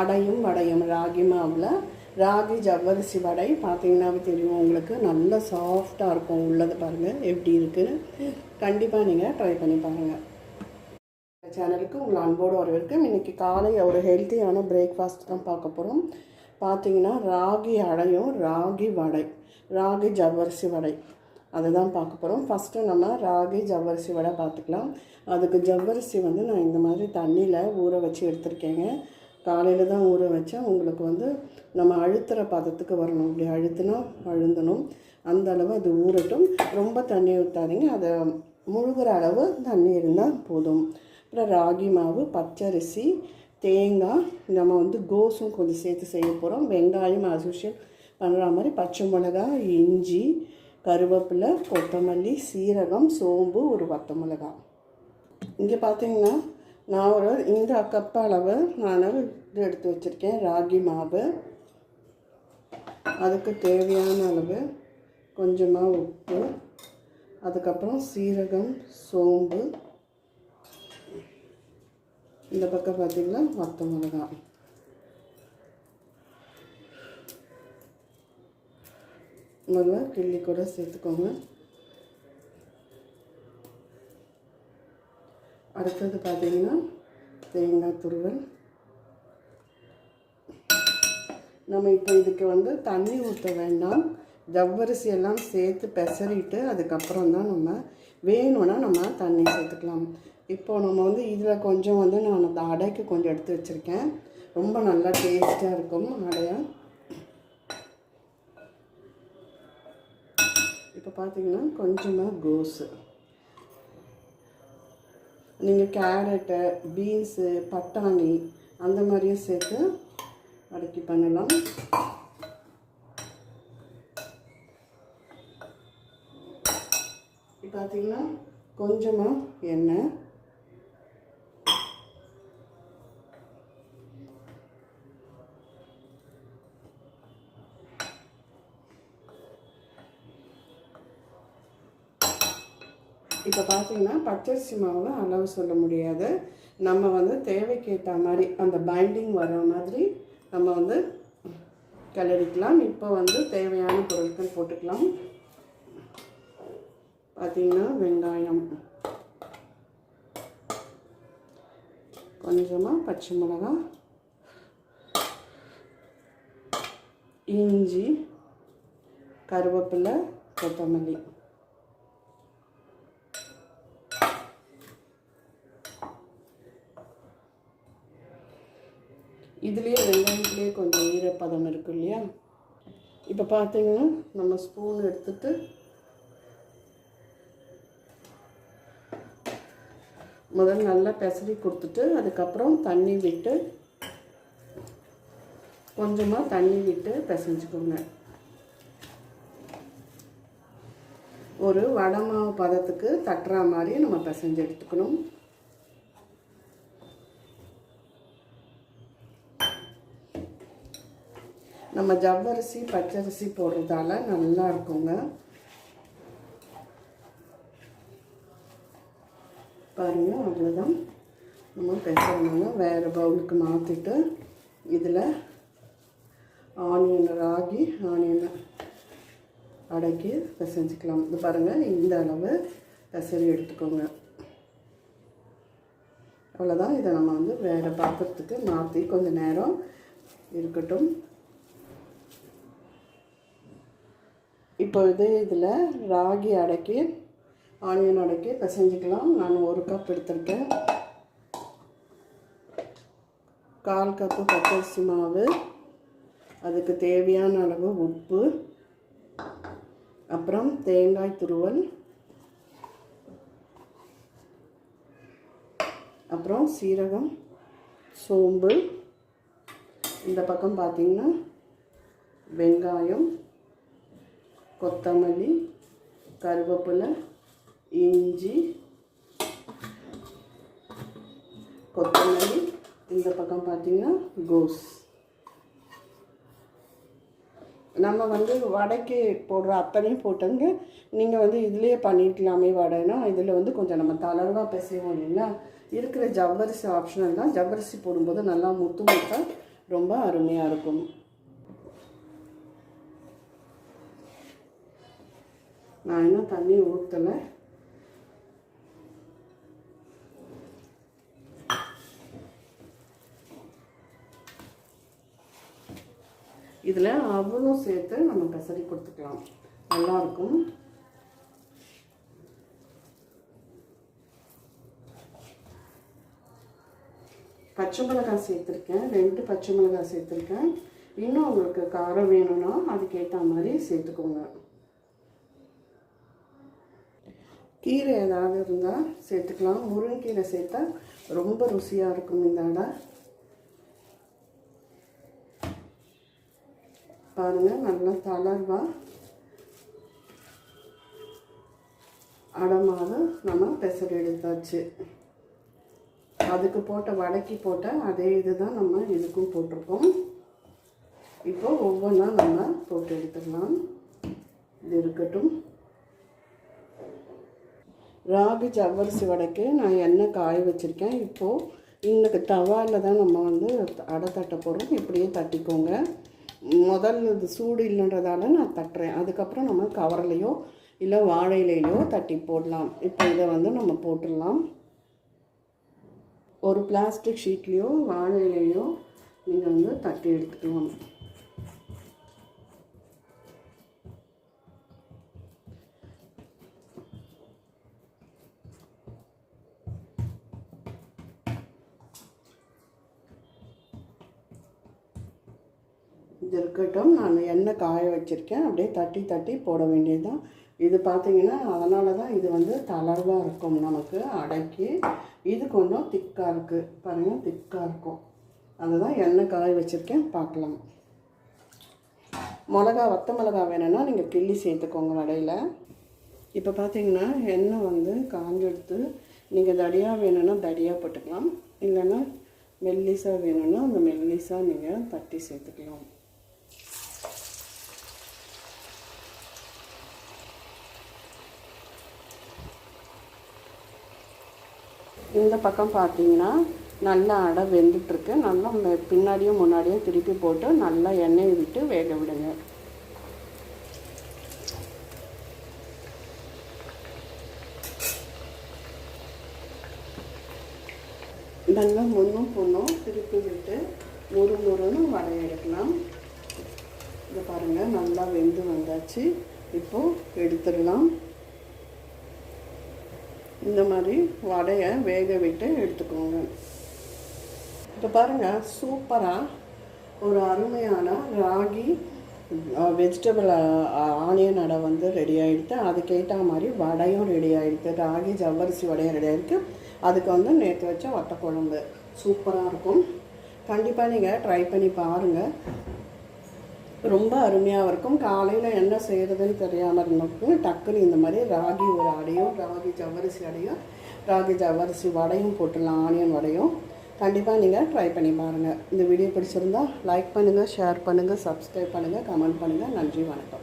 அடையும் வடையும் ராகி மாவில் ராகி ஜவ்வரிசி வடை. பார்த்தீங்கன்னாவே தெரியும். உங்களுக்கு நல்ல சாஃப்டாக இருக்கும். உள்ளது பாருங்கள் எப்படி இருக்குன்னு. கண்டிப்பாக நீங்கள் ட்ரை பண்ணி பாருங்கள் சேனலுக்கு உங்களை அன்போடு வரவேற்கும். இன்றைக்கி காலை ஒரு ஹெல்த்தியான பிரேக்ஃபாஸ்ட் தான் பார்க்க போகிறோம் பார்த்தீங்கன்னா ராகி அடையும் ராகி வடை. ராகி ஜவ்வரிசி வடை. அதுதான் பார்க்க போகிறோம் ஃபஸ்ட்டு நம்ம ராகி ஜவ்வரிசி வடை பார்த்துக்கலாம். அதுக்கு ஜவ்வரிசி வந்து நான் இந்த மாதிரி தண்ணியில் ஊற வச்சு எடுத்திருக்கேங்க. காலையில் தான் ஊற வச்சேன். உங்களுக்கு வந்து நம்ம அழுத்துகிற பதத்துக்கு வரணும். இப்படி அழுத்தினோம் அழுந்தணும். அந்த அளவு அது ஊறட்டும். ரொம்ப தண்ணி ஊற்றாதீங்க அதை முழுகிற அளவு தண்ணி இருந்தால் போதும். அப்புறம் ராகி மாவு பச்சரிசி தேங்காய் நம்ம வந்து கோஸும் கொஞ்சம் சேர்த்து செய்ய போகிறோம் வெங்காயம் அசோஷியல் பண்ணுற மாதிரி பச்சை மிளகாய் இஞ்சி கருவேப்பிலை கொத்தமல்லி சீரகம் சோம்பு ஒரு வத்த மிளகாய். இங்கே பார்த்தீங்கன்னா நான் ஒரு இந்த கப் அளவு நான் இது எடுத்து வச்சுருக்கேன். ராகி மாவு. அதுக்கு தேவையான அளவு கொஞ்சமாக உப்பு. அதுக்கப்புறம் சீரகம் சோம்பு. இந்த பக்கம் பார்த்திங்கன்னா வத்த மிளகா. முதல்ல கிள்ளி கூட சேர்த்துக்கோங்க. அடுத்தது பார்த்தீங்கன்னா தேங்காய் துருவல். நம்ம இப்போ இதுக்கு வந்து தண்ணி ஊற்ற வேண்டாம். ஜவ்வரிசி எல்லாம் சேர்த்து பெசரிட்டு அதுக்கப்புறம் தான் நம்ம வேணும்னா நம்ம தண்ணி சேர்த்துக்கலாம். இப்போ நம்ம வந்து இதில் கொஞ்சம் வந்து நான் அந்த அடைக்கு கொஞ்சம் எடுத்து வச்சுருக்கேன். ரொம்ப நல்லா டேஸ்ட்டாக இருக்கும் அடையை. இப்போ பார்த்தீங்கன்னா கொஞ்சமாக கோஸு. நீங்கள் கேரட்டு பீன்ஸு பட்டாணி அந்த மாதிரியும் சேர்த்து அடக்கி பண்ணலாம். இப்போ பார்த்தீங்கன்னா கொஞ்சமாக எண்ணெய். இப்போ பார்த்தீங்கன்னா பச்சரிசி மாவில் அளவு சொல்ல முடியாது. நம்ம வந்து தேவைக்கேற்ற மாதிரி அந்த பைண்டிங் வர மாதிரி நம்ம வந்து கிளறிக்கலாம். இப்போ வந்து தேவையான பொருட்கள் போட்டுக்கலாம். பார்த்தீங்கன்னா வெங்காயம். கொஞ்சமாக பச்சை மிளகா. இஞ்சி. கருவேப்பிலை கொத்தமல்லி. இதுலேயே வெங்காயத்துலேயே கொஞ்சம் ஈரப்பதம் இருக்கு இல்லையா? இப்போ பார்த்தீங்கன்னா நம்ம ஸ்பூன் எடுத்துட்டு முதல்ல நல்லா பெசரி கொடுத்துட்டு அதுக்கப்புறம் தண்ணி விட்டு கொஞ்சமாக தண்ணி விட்டு பிசைஞ்சுக்கோங்க. ஒரு வடமாவு பதத்துக்கு தட்டுற மாதிரி நம்ம பிசைஞ்சு எடுத்துக்கணும். நம்ம ஜவ்வரிசி பச்சரிசி போடுறதால நல்லா இருக்குங்க. பாருங்க அவ்வளோதான் நம்ம பெசரணுங்க. வேறு பவுலுக்கு மாற்றிட்டு இதில் ஆனியன் ராகி ஆனியன் அடக்கி பிசைஞ்சிக்கலாம். இது பாருங்கள் இந்த அளவு பெசரி எடுத்துக்கோங்க. அவ்வளோதான் இதை நம்ம வந்து வேறு பாத்திரத்துக்கு மாற்றி கொஞ்சம் நேரம் இருக்கட்டும். இப்போ இதில் ராகி அடக்கி ஆனியன் அடக்கி பிசைஞ்சிக்கலாம். நான் ஒரு கப் எடுத்திருக்கேன். கால் கப்பு பச்சரிசி மாவு அதுக்கு தேவையான அளவு உப்பு அப்புறம் தேங்காய் துருவல் அப்புறம் சீரகம் சோம்பு. இந்த பக்கம் பார்த்திங்கன்னா வெங்காயம் கொத்தமல்லி கருவேப்பிலை இஞ்சி கொத்தமல்லி இந்த பக்கம் பார்த்தீங்கன்னா கோஸ் நம்ம வந்து வடைக்கு போடுற அத்தனையும் போட்டுங்க. நீங்கள் வந்து இதுலேயே பண்ணிக்கலாமே வடைனா. இதில் வந்து கொஞ்சம் நம்ம தளர்வாக பிசைவோம் இல்லைங்களா? இருக்கிற ஜவ்வரிசி ஆப்ஷனல் தான். ஜவ்வரிசி போடும்போது நல்லா முத்து முத்தாக ரொம்ப அருமையாக இருக்கும். நான் இன்னும் தண்ணி ஊற்றலை இதில் அவளும் சேர்த்து நம்ம பெசரி கொடுத்துக்கலாம். நல்லாயிருக்கும் பச்சை மிளகாய் சேர்த்துருக்கேன். ரெண்டு பச்சை மிளகாய் சேர்த்துருக்கேன். இன்னும் உங்களுக்கு காரம் வேணும்னா அதுக்கேற்ற மாதிரி சேர்த்துக்கோங்க. கீரை ஏதாவது இருந்தால் சேர்த்துக்கலாம். முருங்கைக்கீரை சேர்த்தா ரொம்ப ருசியாக இருக்கும் இந்த அடை. பாருங்கள் நல்லா தளர்வாக அடமாக நம்ம பெசரி எடுத்தாச்சு. அதுக்கு போட்ட வடக்கி போட்ட அதே இது தான் நம்ம இதுக்கும் போட்டிருக்கோம். இப்போ ஒவ்வொன்றா நம்ம போட்டு எடுத்துக்கலாம். இது இருக்கட்டும். ராகி ஜவ்வரிசி வடைக்கு நான் எண்ணெய் காய வச்சுருக்கேன். இப்போது இன்னைக்கு தவாவில் தான் நம்ம வந்து அடை தட்ட போகிறோம் இப்படியே தட்டிக்கோங்க. முதல் இது சூடு இல்லைன்றதால நான் தட்டுறேன். அதுக்கப்புறம் நம்ம கவர்லேயோ இல்லை வாழை இலையிலையோ தட்டி போடலாம். இப்போ இதை வந்து நம்ம போட்டுடலாம். ஒரு பிளாஸ்டிக் ஷீட்லேயோ வாழை நீங்கள் வந்து தட்டி எடுத்துக்கலாம் இது இருக்கட்டும் நான் எண்ணெய் காய வச்சுருக்கேன். அப்படியே தட்டி தட்டி போட வேண்டியது தான் இது பார்த்தீங்கன்னா அதனால தான் இது வந்து தளர்வாக இருக்கும் நமக்கு அடக்கி. இது கொஞ்சம் திக்காக இருக்குது பாருங்கள் திக்காக இருக்கும். அதுதான் எண்ணெய் காய வச்சுருக்கேன். பார்க்கலாம் மிளகா வத்த மிளகா வேணும்னா நீங்கள் கிள்ளி சேர்த்துக்கோங்க வடையில். இப்போ பார்த்தீங்கன்னா எண்ணெய் வந்து காஞ்செடுத்து நீங்கள் தடியாக வேணும்னா தடியாக போட்டுக்கலாம். இல்லைன்னா மெல்லிசாக வேணும்னா அந்த மெல்லிசாக நீங்கள் தட்டி சேர்த்துக்கலாம். இந்த பக்கம் பார்த்தீங்கன்னா நல்லா அடை வெந்துட்டுருக்கு. நல்லா பின்னாடியும் முன்னாடியும் திருப்பி போட்டு நல்லா எண்ணெயை விட்டு வேக விடுங்க. நல்லா முன்னும் பொண்ணும் திருப்பி விட்டு முறு முறுன்னு வடை எடுக்கலாம் இதை பாருங்கள் நல்லா வெந்து வந்தாச்சு. இப்போது எடுத்துடலாம். இந்த மாதிரி வடையை வேக விட்டு எடுத்துக்கோங்க. இப்போ பாருங்கள் சூப்பராக ஒரு அருமையான ராகி வெஜிடபிள் ஆனியன் அடை வந்து ரெடி ஆகிடுது அதுக்கேற்ற மாதிரி வடையும் ரெடி ஆகிடுது ராகி ஜவ்வரிசி வடையும் ரெடி ஆகிருக்கு அதுக்கு வந்து நேற்று வச்ச வட்டக்குழம்பு குழம்பு சூப்பராக இருக்கும். கண்டிப்பாக நீங்கள் ட்ரை பண்ணி பாருங்கள் ரொம்ப அருமையாக இருக்கும். காலையில் என்ன செய்கிறதுன்னு தெரியாமல் இருந்தப்போ டக்குன்னு இந்த மாதிரி ராகி ஒரு அடையும் ராகி ஜவ்வரிசி அடையும் ராகி ஜவ்வரிசி வடையும் போட்டுடலாம் ஆனியன் வடையும். கண்டிப்பாக நீங்கள் ட்ரை பண்ணி பாருங்கள் இந்த வீடியோ பிடிச்சிருந்தா லைக் பண்ணுங்கள் ஷேர் பண்ணுங்கள் சப்ஸ்கிரைப் பண்ணுங்கள் கமெண்ட் பண்ணுங்கள் நன்றி வணக்கம்.